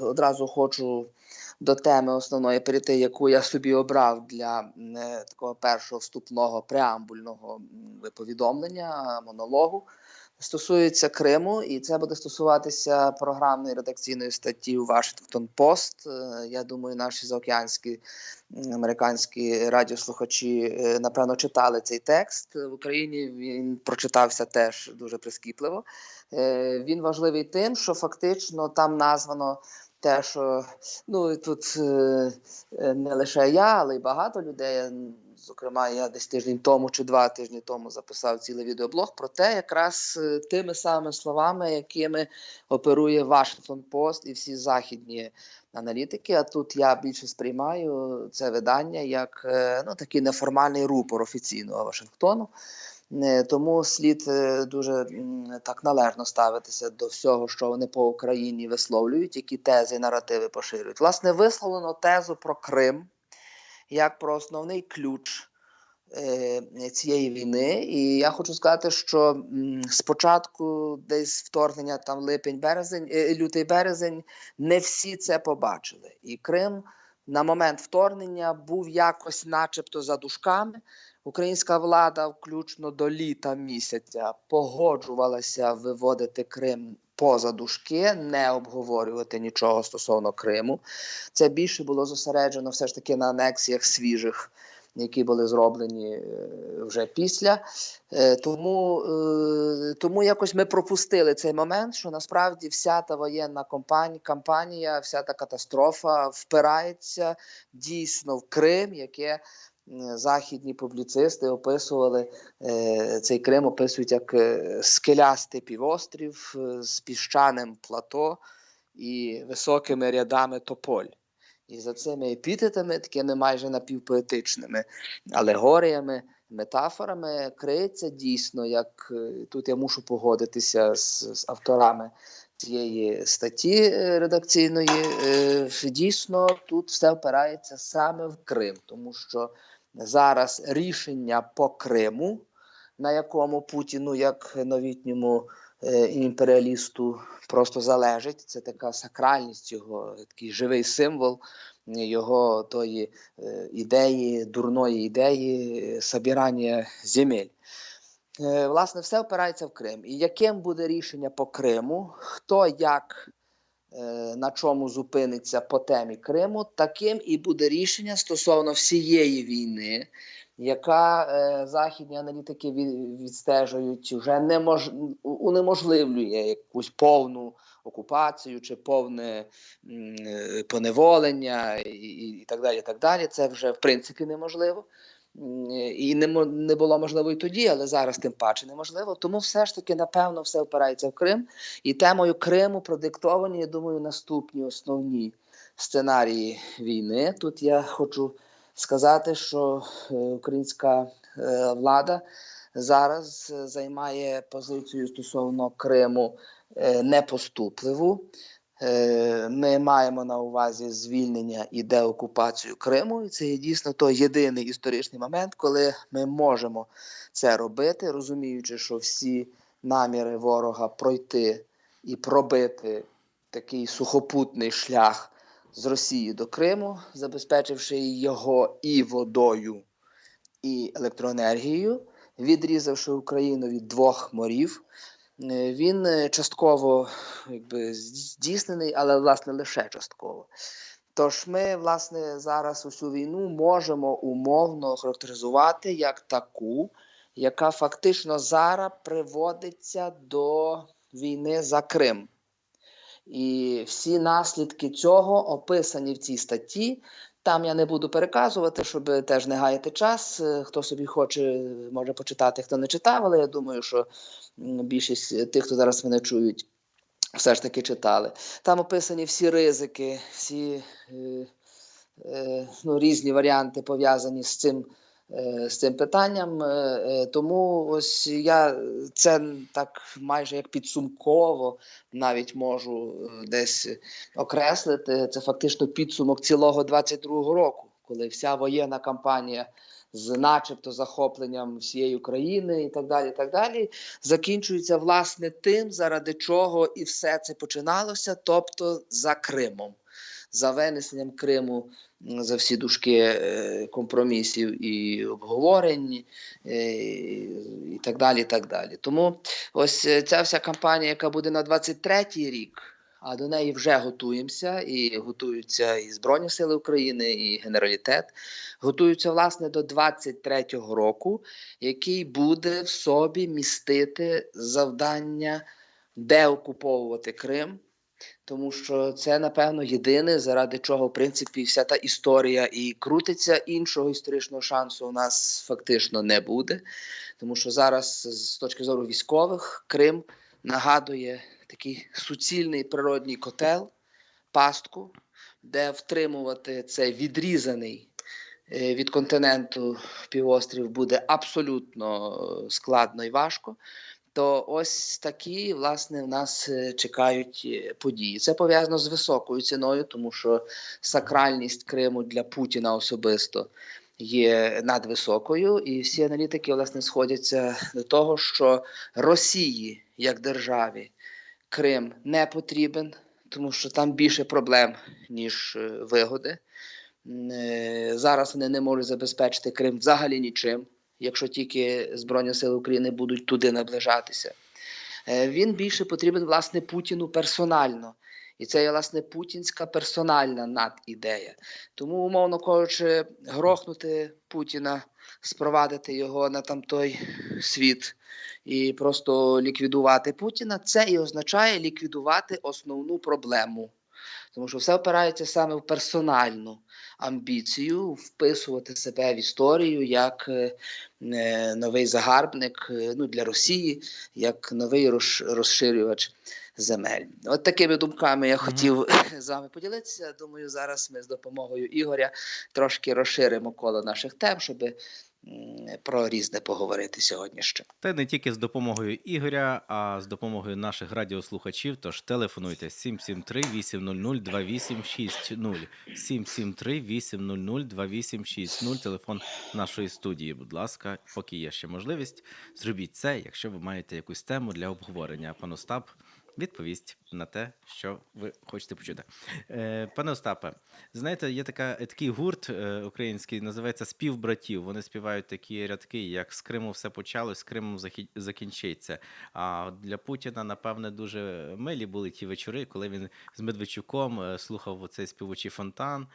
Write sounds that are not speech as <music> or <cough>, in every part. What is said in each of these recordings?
одразу хочу до теми основної перейти, яку я собі обрав для е, такого першого вступного преамбульного повідомлення, монологу. Стосується Криму, і це буде стосуватися програмної редакційної статті Вашингтон Пост. Е, Я думаю, наші заокеанські американські радіослухачі е, напевно читали цей текст в Україні. Він прочитався теж дуже прискіпливо. Він важливий тим, що фактично там названо те, що ну тут е, е, не лише я, але й багато людей. Зокрема, я десь тиждень тому чи два тижні тому записав цілий відеоблог про те, якраз е, тими самими словами, якими оперує Вашингтон Пост і всі західні аналітики. А тут я більше сприймаю це видання як ну, такий неформальний рупор офіційного Вашингтону. Е, Тому слід е, дуже так належно ставитися до всього, що вони по Україні висловлюють, які тези і наративи поширюють. Власне, висловлено тезу про Крим як про основний ключ е, цієї війни. І я хочу сказати, що спочатку десь вторгнення там липень-березень, е, лютий-березень, не всі це побачили. І Крим на момент вторгнення був якось, начебто, за дужками. Українська влада, включно до літа місяця, погоджувалася виводити Крим поза дужки, не обговорювати нічого стосовно Криму. Це більше було зосереджено все ж таки на анексіях свіжих, які були зроблені е, вже після. Е, Тому, е, тому якось ми пропустили цей момент, що насправді вся та воєнна компанія, кампанія, вся та катастрофа впирається дійсно в Крим, яке західні публіцисти описували е, цей Крим, описують як е, скелястий півострів е, з піщаним плато і високими рядами тополь. І за цими епітетами, такими майже напівпоетичними алегоріями, метафорами, криється дійсно, як е, тут я мушу погодитися з, з авторами цієї статті е, редакційної. е, Дійсно, тут все впирається саме в Крим, тому що зараз рішення по Криму, на якому Путіну, як новітньому е, імперіалісту, просто залежить. Це така сакральність його, такий живий символ його тої е, ідеї, дурної ідеї е, собирання земель. Власне, все опирається в Крим. І яким буде рішення по Криму, хто як на чому зупиниться по темі Криму, таким і буде рішення стосовно всієї війни, яка е, західні аналітики від, відстежують, вже немож... унеможливлює якусь повну окупацію чи повне е, поневолення і, і, так далі. так далі. Це вже в принципі неможливо. І не, не було можливо і тоді, але зараз тим паче неможливо. Тому все ж таки, напевно, все впирається в Крим. І темою Криму продиктовані, я думаю, наступні основні сценарії війни. Тут я хочу сказати, що е, українська е, влада зараз е, займає позицію стосовно Криму е, непоступливу. Е, Ми маємо на увазі звільнення і деокупацію Криму, і це є дійсно той єдиний історичний момент, коли ми можемо це робити, розуміючи, що всі наміри ворога пройти і пробити такий сухопутний шлях з Росії до Криму, забезпечивши його і водою, і електроенергією, відрізавши Україну від двох морів. Е, Він е, частково якби, здійснений, але власне лише частково. Тож ми, власне, зараз усю війну можемо умовно характеризувати як таку, яка фактично зараз приводиться до війни за Крим. І всі наслідки цього описані в цій статті. Там я не буду переказувати, щоб теж не гаяти час. Е, Хто собі хоче, може почитати, хто не читав, але я думаю, що більшість тих, хто зараз мене чують, все ж таки читали. Там описані всі ризики, всі е, е, ну, різні варіанти пов'язані з цим. Е, З цим питанням, Е, е, тому ось я це так майже як підсумково навіть можу десь окреслити. Це фактично підсумок цілого 22-го року, коли вся воєнна кампанія з начебто захопленням всієї України і так далі. і так далі, Закінчується власне тим, заради чого і все це починалося, тобто за Кримом. За винесенням Криму за всі дужки е, компромісів і обговорень, е, і так далі. і так далі. Тому ось е, ця вся кампанія, яка буде на 23-й рік, а до неї вже готуємося, і готуються і Збройні Сили України, і Генералітет. Готуються власне до 23-го року, який буде в собі містити завдання деокуповувати Крим. Тому що це, напевно, єдине, заради чого, в принципі, вся та історія і крутиться. Іншого історичного шансу у нас фактично не буде. Тому що зараз, з точки зору військових, Крим нагадує такий суцільний природній котел, пастку, де втримувати цей відрізаний е, від континенту півострів буде абсолютно е, складно і важко. То ось такі, власне, в нас е, чекають е, події. Це пов'язано з високою ціною, тому що сакральність Криму для Путіна особисто є надвисокою, і всі аналітики власне сходяться до того, що Росії як державі Крим не потрібен, тому що там більше проблем, ніж е, вигоди. Зараз вони не можуть забезпечити Крим взагалі нічим, якщо тільки Збройні Сили України будуть туди наближатися. Е, Він більше потрібен власне Путіну персонально. І це є власне путінська персональна надідея. Тому, умовно кажучи, грохнути Путіна, спровадити його на там той світ і просто ліквідувати Путіна, це і означає ліквідувати основну проблему. Тому що все опирається саме в персональну амбіцію вписувати себе в історію як е, е, новий загарбник е, ну, для Росії, як новий розширювач земель. От такими думками я хотів з вами поділитися. Думаю, зараз ми з допомогою Ігоря трошки розширимо коло наших тем, щоб про різне поговорити сьогодні ще. Та не тільки з допомогою Ігоря, а з допомогою наших радіослухачів. Тож телефонуйте 773 800 2860 773 800 2860 телефон нашої студії. Будь ласка, поки є ще можливість, зробіть це, якщо ви маєте якусь тему для обговорення. Пан Остап відповість на те, що ви хочете почути. Е, пане Остапе, знаєте, є така, такий гурт е, український, називається Спів братів. Вони співають такі рядки, як з Криму все почалось, з Кримом закінчиться. А для Путіна, напевне, дуже милі були ті вечори, коли він з Медведчуком е, слухав оцей співочий фонтан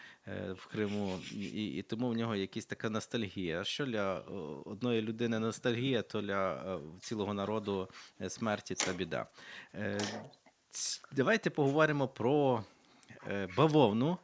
в Криму, і, і тому в нього якась така ностальгія. Що для одної людини ностальгія, то для цілого народу смерті та біда. Давайте поговоримо про е, бавовну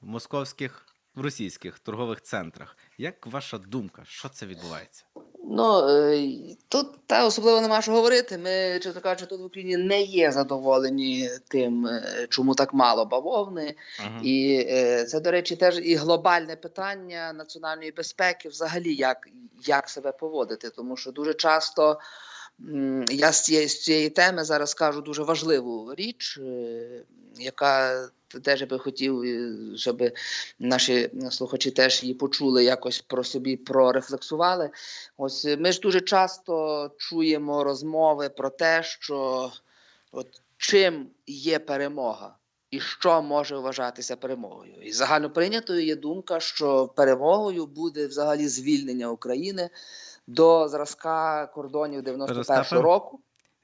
в московських в російських торгових центрах. Як ваша думка, що це відбувається? Ну е, тут та особливо нема що говорити. Ми, чесно кажучи, тут в Україні не є задоволені тим, е, чому так мало бавовни. Ага. І це, до речі, теж і глобальне питання національної безпеки, взагалі, як, як себе поводити. Тому що дуже часто я з цієї, з цієї теми зараз скажу дуже важливу річ, е, яка теж би хотів, е, щоб наші слухачі теж її почули, якось про собі прорефлексували. Ось е, ми ж дуже часто чуємо розмови про те, що от чим є перемога. І що може вважатися перемогою? І загально прийнятою є думка, що перемогою буде взагалі звільнення України до зразка кордонів 91-го року.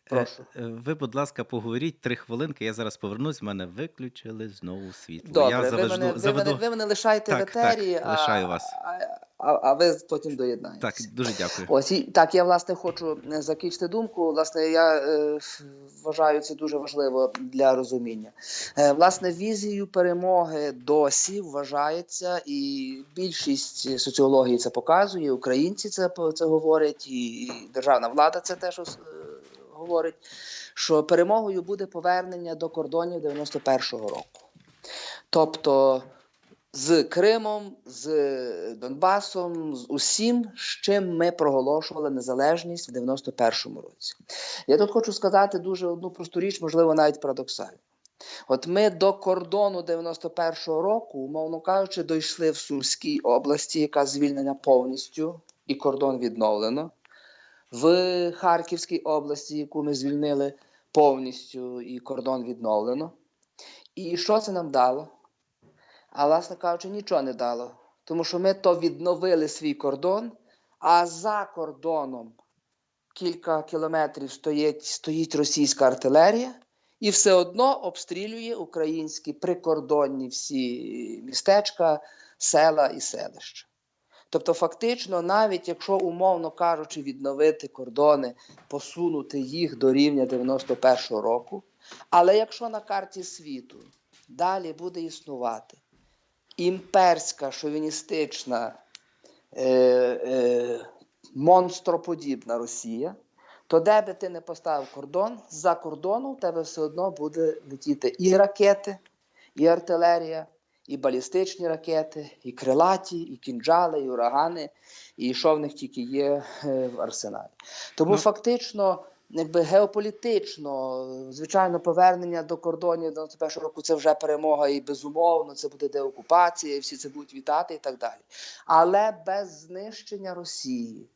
Е, Прошу. е, Ви, будь ласка, поговоріть три хвилинки. Я зараз повернусь. Мене виключили знову світло. Добре, я ви, заведу, мене, ви, заведу... мене, ви мене лишайте Так, в так, етері, а, лишаю вас. А, а, а ви потім доєднаєтесь. Так, дуже дякую. Ось і так, я власне хочу е, закінчити думку. Власне, я е, вважаю це дуже важливо для розуміння. Е, власне, візією перемоги досі вважається, і більшість соціології це показує. Українці це це говорять, і, і державна влада це теж говорить. Що перемогою буде повернення до кордонів 91-го року. Тобто з Кримом, з Донбасом, з усім, з чим ми проголошували незалежність в 91-му році. Я тут хочу сказати дуже одну просту річ, можливо, навіть парадоксальну. От ми до кордону 91-го року, умовно кажучи, дійшли в Сумській області, яка звільнена повністю, і кордон відновлено. В Харківській області, яку ми звільнили повністю, і кордон відновлено. І що це нам дало? А власне кажучи, нічого не дало. Тому що ми то відновили свій кордон, а за кордоном кілька кілометрів стоїть, стоїть російська артилерія і все одно обстрілює українські прикордонні всі містечка, села і селища. Тобто, фактично, навіть якщо, умовно кажучи, відновити кордони, посунути їх до рівня 91-го року, але якщо на карті світу далі буде існувати імперська шовіністична е, е, монстроподібна Росія, то де би ти не поставив кордон, за кордону в тебе все одно буде летіти і ракети, і артилерія, і балістичні ракети, і крилаті, і кінджали, і урагани, і що в них тільки є е, в арсеналі. Тому Ну, фактично, якби геополітично, звичайно, повернення до кордонів 91 року це вже перемога і безумовно, це буде деокупація, і всі це будуть вітати і так далі. Але без знищення Росії,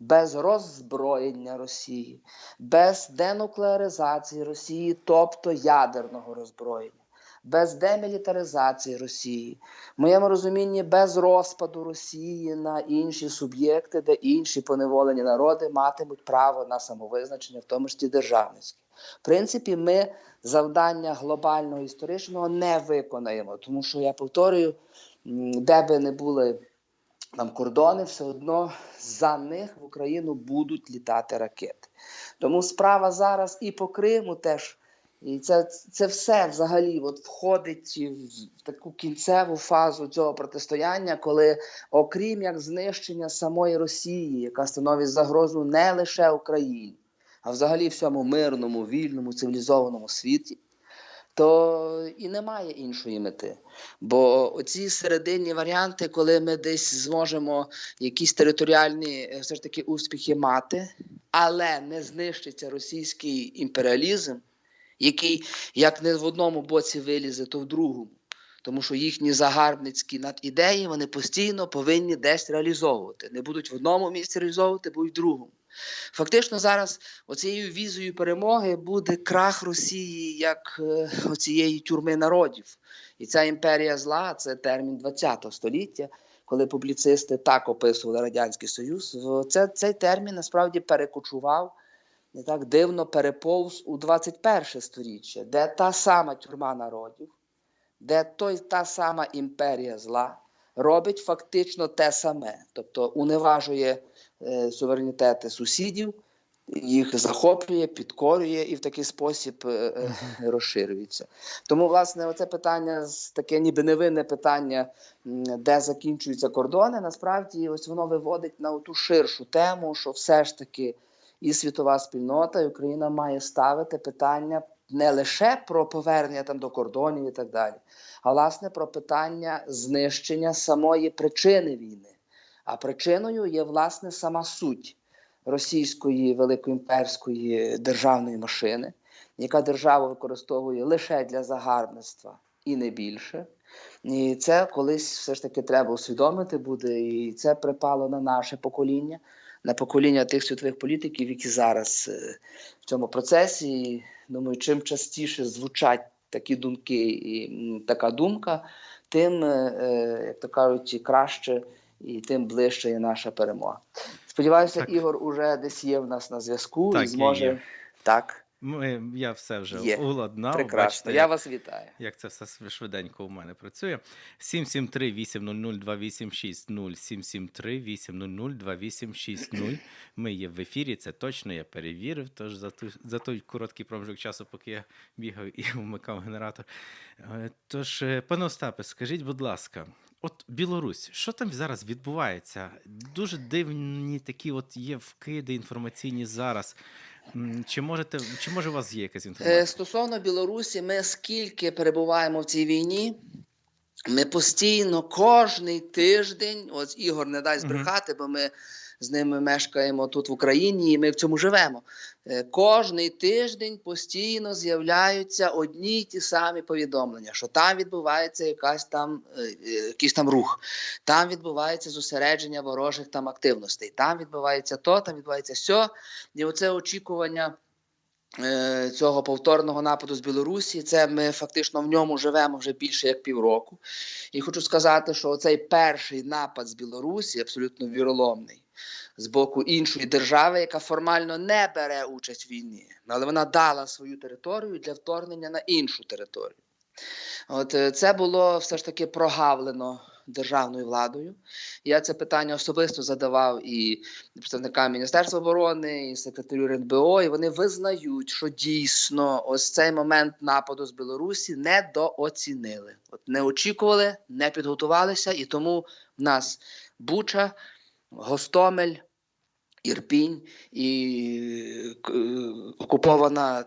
без роззброєння Росії, без денуклеаризації Росії, тобто ядерного роззброєння, без демілітаризації Росії, в моєму розумінні, без розпаду Росії на інші суб'єкти, де інші поневолені народи матимуть право на самовизначення, в тому числі державницьке. В принципі, ми завдання глобального історичного не виконаємо, тому що я повторюю, де би не були там кордони, все одно за них в Україну будуть літати ракети. Тому справа зараз і по Криму теж. І це, це все взагалі от входить в таку кінцеву фазу цього протистояння, коли, окрім як знищення самої Росії, яка становить загрозу не лише Україні, а взагалі всьому мирному, вільному, цивілізованому світі, то і немає іншої мети. Бо оці серединні варіанти, коли ми десь зможемо якісь територіальні е, все ж таки успіхи мати, але не знищиться російський імперіалізм, який як не в одному боці вилізе, то в другому. Тому що їхні загарбницькі надідеї вони постійно повинні десь реалізовувати. Не будуть в одному місці реалізовувати, будуть в другому. Фактично зараз оцією візою перемоги буде крах Росії як е, оцієї тюрми народів. І ця імперія зла це термін ХХ століття, коли публіцисти так описували Радянський Союз. Це, цей термін насправді перекочував не так дивно переповз у 21 сторіччя, де та сама тюрма народів, де той, та сама імперія зла робить фактично те саме, тобто уневажує е, суверенітети сусідів, їх захоплює, підкорює і в такий спосіб е, е, розширюється. Тому, власне, оце питання таке ніби невинне питання, де закінчуються кордони, насправді ось воно виводить на ту ширшу тему, що все ж таки і світова спільнота, і Україна має ставити питання не лише про повернення там до кордонів і так далі, а власне про питання знищення самої причини війни. А причиною є власне сама суть російської великоімперської державної машини, яка держава використовує лише для загарбництва і не більше. І це колись все ж таки треба усвідомити буде, і це припало на наше покоління, на покоління тих світових політиків, які зараз е, в цьому процесі. І, думаю, чим частіше звучать такі думки і така думка, тим, е, е, як то кажуть, краще і тим ближче є наша перемога. Сподіваюся, Так. Ігор уже десь є в нас на зв'язку Так, і зможе. є. Так, Ми, я все вже Є. уладнав. прекрасно. Бачите, Я як, вас вітаю. як це все швиденько у мене працює. 773 800 2860 773 800 2860. Ми є в ефірі, це точно, я перевірив. Тож за, ту, за той короткий проміжок часу, поки я бігав і вмикав генератор. Е, Тож, е, пане Остапе, скажіть, будь ласка, от Білорусь, що там зараз відбувається? Дуже дивні такі от є вкиди інформаційні зараз. М, Чи можете, чи може у вас є якась Е, інформація? Стосовно Білорусі, ми скільки перебуваємо в цій війні, ми постійно кожний тиждень, ось Ігор не дай Мгм. збрехати, бо ми з ними мешкаємо тут в Україні, і ми в цьому живемо. Е, Кожний тиждень постійно з'являються одні й ті самі повідомлення, що там відбувається якась там, е, е, якийсь там рух, там відбувається зосередження ворожих там активностей, там відбувається то, там відбувається сьо. І оце очікування цього повторного нападу з Білорусі. Це ми фактично в ньому живемо вже більше як півроку. І хочу сказати, що цей перший напад з Білорусі абсолютно віроломний. З боку іншої держави, яка формально не бере участь в війні, але вона дала свою територію для вторгнення на іншу територію. От е, це було все ж таки прогавлено державною владою. Я це питання особисто задавав і представникам Міністерства оборони, і секретарю РНБО, і вони визнають, що дійсно ось цей момент нападу з Білорусі недооцінили. От не очікували, не підготувалися, і тому в нас Буча, Гостомель, Ірпінь і е, окупована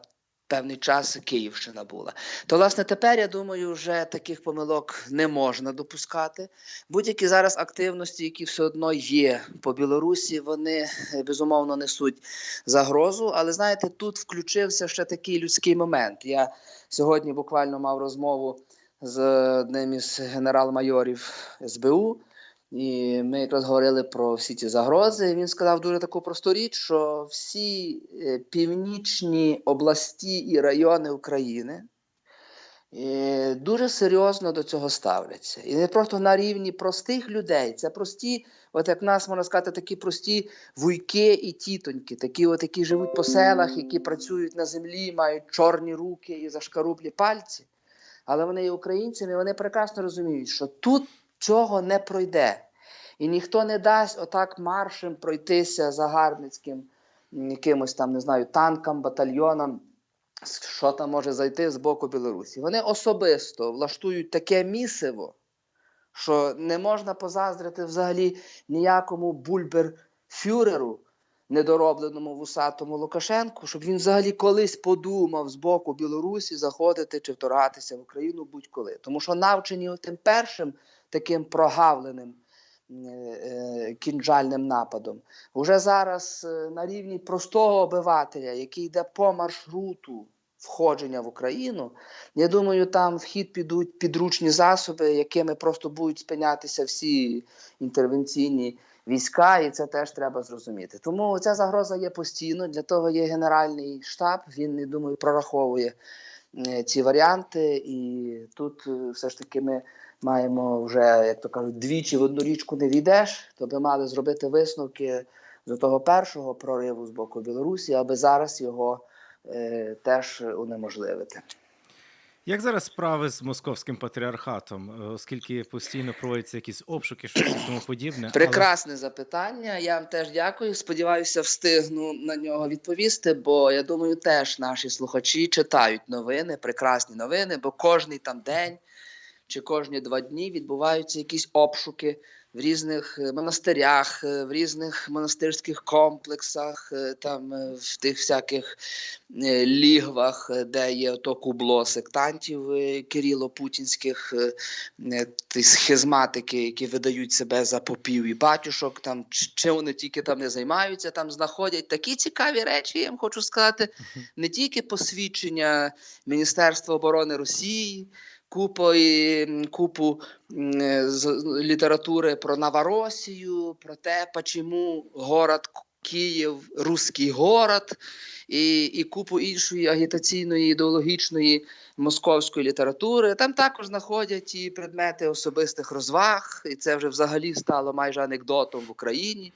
певний час Київщина була. То, власне, тепер я думаю, вже таких помилок не можна допускати. Будь-які зараз активності, які все одно є по Білорусі, вони е, безумовно несуть загрозу. Але знаєте, тут включився ще такий людський момент. Я сьогодні буквально мав розмову з одним із генерал-майорів СБУ. І ми якраз говорили про всі ці загрози. Він сказав дуже таку просту річ, що всі е, північні області і райони України е, дуже серйозно до цього ставляться. І не просто на рівні простих людей. Це прості, от як нас можна сказати, такі прості вуйки і тітоньки, такі, от, які живуть по селах, які працюють на землі, мають чорні руки і зашкарублі пальці. Але вони є українцями, вони прекрасно розуміють, що тут цього не пройде. І ніхто не дасть отак маршем пройтися загарбницьким якимось там, не знаю, танкам, батальйонам, що там може зайти з боку Білорусі. Вони особисто влаштують таке місиво, що не можна позаздрити взагалі ніякому бульбер-фюреру, недоробленому вусатому Лукашенку, щоб він взагалі колись подумав з боку Білорусі заходити чи вторгатися в Україну будь-коли. Тому що навчені тим першим таким прогавленим е, е, кінжальним нападом. Уже зараз е, на рівні простого обивателя, який йде по маршруту входження в Україну, я думаю, там в хід підуть підручні засоби, якими просто будуть спинятися всі інтервенційні війська, і це теж треба зрозуміти. Тому ця загроза є постійно. Для того є генеральний штаб. Він я думаю прораховує ці варіанти, і тут все ж таки ми маємо вже, як то кажуть, двічі в одну річку не війдеш, то би мали зробити висновки з того першого прориву з боку Білорусі, аби зараз його е, теж унеможливити. Як зараз справи з московським патріархатом, Е, оскільки постійно проводяться якісь обшуки, щось тому подібне? але- Прекрасне запитання. Я вам теж дякую. Сподіваюся, встигну на нього відповісти, бо я думаю, теж наші слухачі читають новини, прекрасні новини, бо кожний там день чи кожні два дні відбуваються якісь обшуки в різних е, монастирях, е, в різних монастирських комплексах, е, там в тих всяких лігвах, де є то кубло сектантів Кирило-путінських, ті схизматики, які видають себе за попів і батюшок, там чи вони тільки там не займаються, там знаходять такі цікаві речі. Я вам хочу сказати, не тільки посвідчення Міністерства оборони Росії. Купу, купу е, з- літератури про Новоросію, про те, чому город Київ русський город, і, і купу іншої агітаційної, ідеологічної московської літератури. Там також знаходять і предмети особистих розваг, і це вже взагалі стало майже анекдотом в Україні.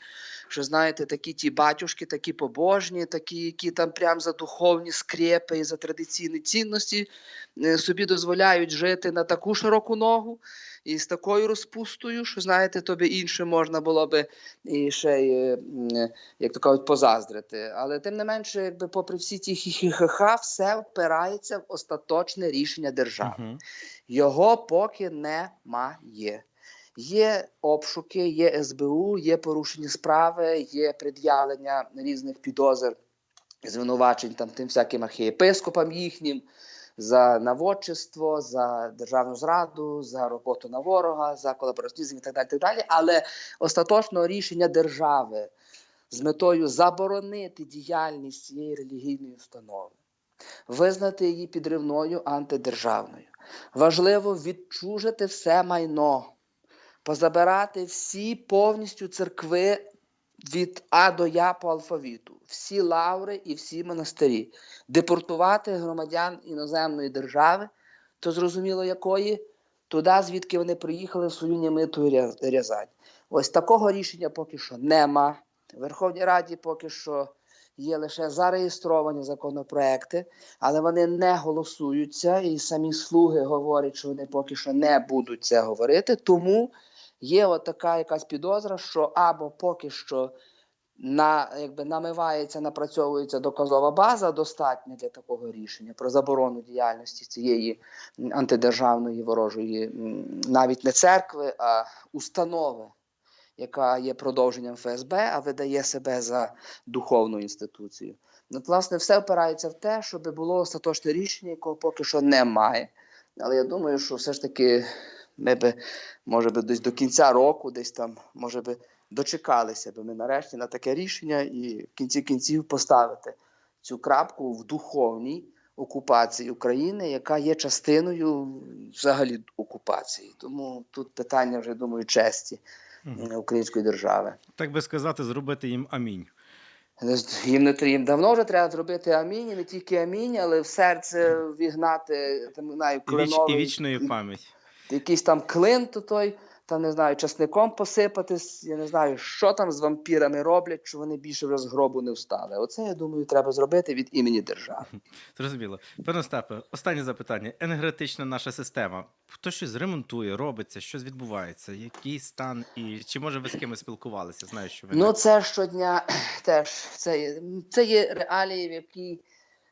Що знаєте, такі ті батюшки, такі побожні, такі, які там прям за духовні скрепи і за традиційні цінності е, собі дозволяють жити на таку широку ногу і з такою розпустою, що знаєте, тобі інше можна було би і ще й, е, е, як то кажуть, позаздрити. Але тим не менше, якби попри всі ті хі-хі-ха-ха, все впирається в остаточне рішення держави. Його поки немає. Є обшуки, є СБУ, є порушені справи, є пред'явлення різних підозр, звинувачень там тим всяким архієпископам їхнім за наводчиство, за державну зраду, за роботу на ворога, за колабораціонізм і так далі. Так далі. Але остаточного рішення держави з метою заборонити діяльність цієї релігійної установи, визнати її підривною антидержавною. Важливо відчужити все майно, позабирати всі повністю церкви від А до Я по алфавіту, всі лаври і всі монастирі, депортувати громадян іноземної держави, то зрозуміло якої, туди, звідки вони приїхали свою німиту Ря- Рязань. Ось такого рішення поки що нема. В Верховній Раді поки що є лише зареєстровані законопроекти, але вони не голосуються, і самі слуги говорять, що вони поки що не будуть це говорити. Тому є от така якась підозра, що або поки що на, якби, намивається, напрацьовується доказова база достатня для такого рішення про заборону діяльності цієї антидержавної ворожої, навіть не церкви, а установи, яка є продовженням ФСБ, а видає себе за духовну інституцію. От, власне, все опирається в те, щоб було остаточне рішення, якого поки що немає. Але я думаю, що все ж таки ми би, може би, десь до кінця року, десь там, може би, дочекалися би ми нарешті на таке рішення і в кінці кінців поставити цю крапку в духовній окупації України, яка є частиною взагалі окупації. Тому тут питання вже думаю честі е, української держави. Так би сказати, зробити їм амінь. Їм не їм давно вже треба зробити амінь, і не тільки амінь, але в серце вігнати там знаю, віч, і кленовий, вічною пам'ять. Якийсь там клин, то той, там не знаю, часником посипатись. Я не знаю, що там з вампірами роблять, що вони більше вже з гробу не встали. Оце я думаю, треба зробити від імені держави. <laughs> Зрозуміло. Пане Остапе, останнє запитання. Енергетична наша система. Хто щось ремонтує, робиться, щось відбувається? Який стан і чи може ви з кимось спілкувалися? Знаю, що ви Ну, це щодня <clears throat> теж це є, це є реалії, в якій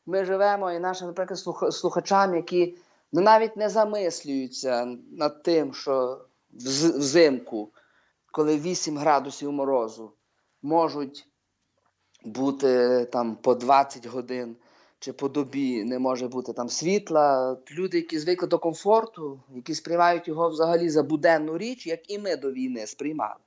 ми живемо, і нашим, наприклад, слух- слухачам, які навіть не замислюються над тим, що вз- взимку, коли 8 градусів морозу, можуть бути там по 20 годин чи по добі не може бути там світла. Люди, які звикли до комфорту, які сприймають його взагалі за буденну річ, як і ми до війни сприймали.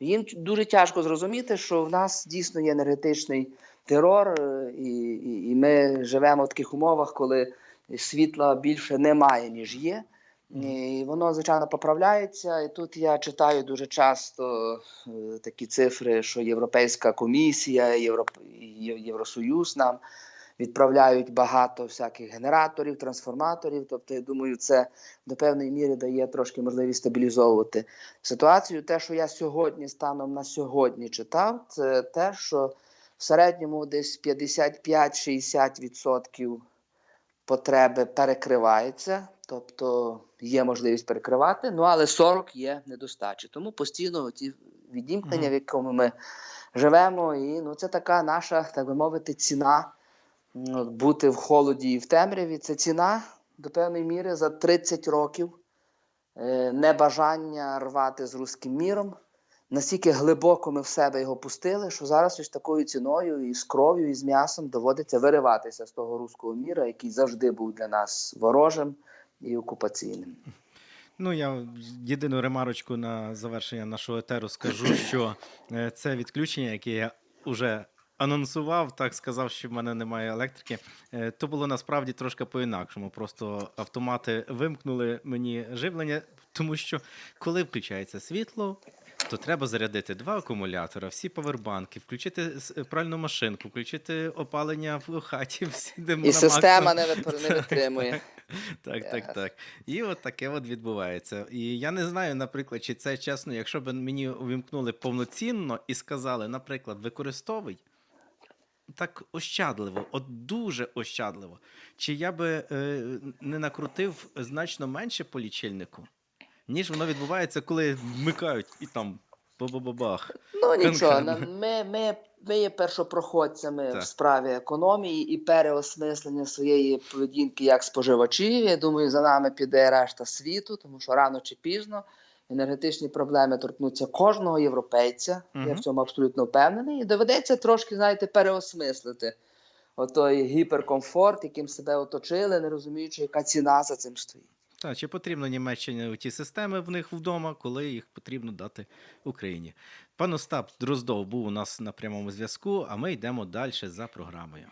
Їм дуже тяжко зрозуміти, що в нас дійсно є енергетичний терор, е, і, і, і ми живемо в таких умовах, коли світла більше немає, ніж є. І воно, звичайно, поправляється. І тут я читаю дуже часто е, такі цифри, що Європейська комісія, Європ... Євросоюз нам відправляють багато всяких генераторів, трансформаторів. Тобто, я думаю, це до певної міри дає трошки можливість стабілізовувати ситуацію. Те, що я сьогодні станом на сьогодні читав, це те, що в середньому десь 55-60% потреби перекривається, тобто є можливість перекривати, ну але 40 є недостачі. Тому постійно ті відімкнення, в якому ми живемо, і ну це така наша, так би мовити, ціна м, бути в холоді і в темряві. Це ціна до певної міри за 30 років е, небажання рвати з руським міром. Настільки глибоко ми в себе його пустили, що зараз ось такою ціною і з кров'ю, і з м'ясом доводиться вириватися з того руського міра, який завжди був для нас ворожим і окупаційним. Ну, я єдину ремарочку на завершення нашого етеру скажу, <clears throat> що е, це відключення, яке я вже анонсував, так сказав, що в мене немає електрики. е, То було насправді трошки по-інакшому. Просто автомати вимкнули мені живлення, тому що коли включається світло. То треба зарядити два акумулятора, всі повербанки, включити пральну машинку, включити опалення в хаті, <laughs> всюди І система не, витр- не витримує. Так, так, так. І от таке от відбувається. І я не знаю, наприклад, чи це чесно, якщо б мені увімкнули повноцінно і сказали, наприклад, використовуй так ощадливо, от дуже ощадливо. Чи я би е, не накрутив значно менше по лічильнику, ніж воно відбувається, коли вмикають і там ба-ба-ба-бах. Ну нічого, ми, ми, ми є першопроходцями Так. в справі економії і переосмислення своєї поведінки як споживачів. Я думаю, за нами піде решта світу, тому що рано чи пізно енергетичні проблеми торкнуться кожного європейця. Я в цьому абсолютно впевнений. І доведеться трошки, знаєте, переосмислити отой гіперкомфорт, яким себе оточили, не розуміючи, яка ціна за цим стоїть. Та, чи потрібно Німеччині ті системи в них вдома, коли їх потрібно дати Україні? Пан Остап Дроздов був у нас на прямому зв'язку, а ми йдемо далі за програмою.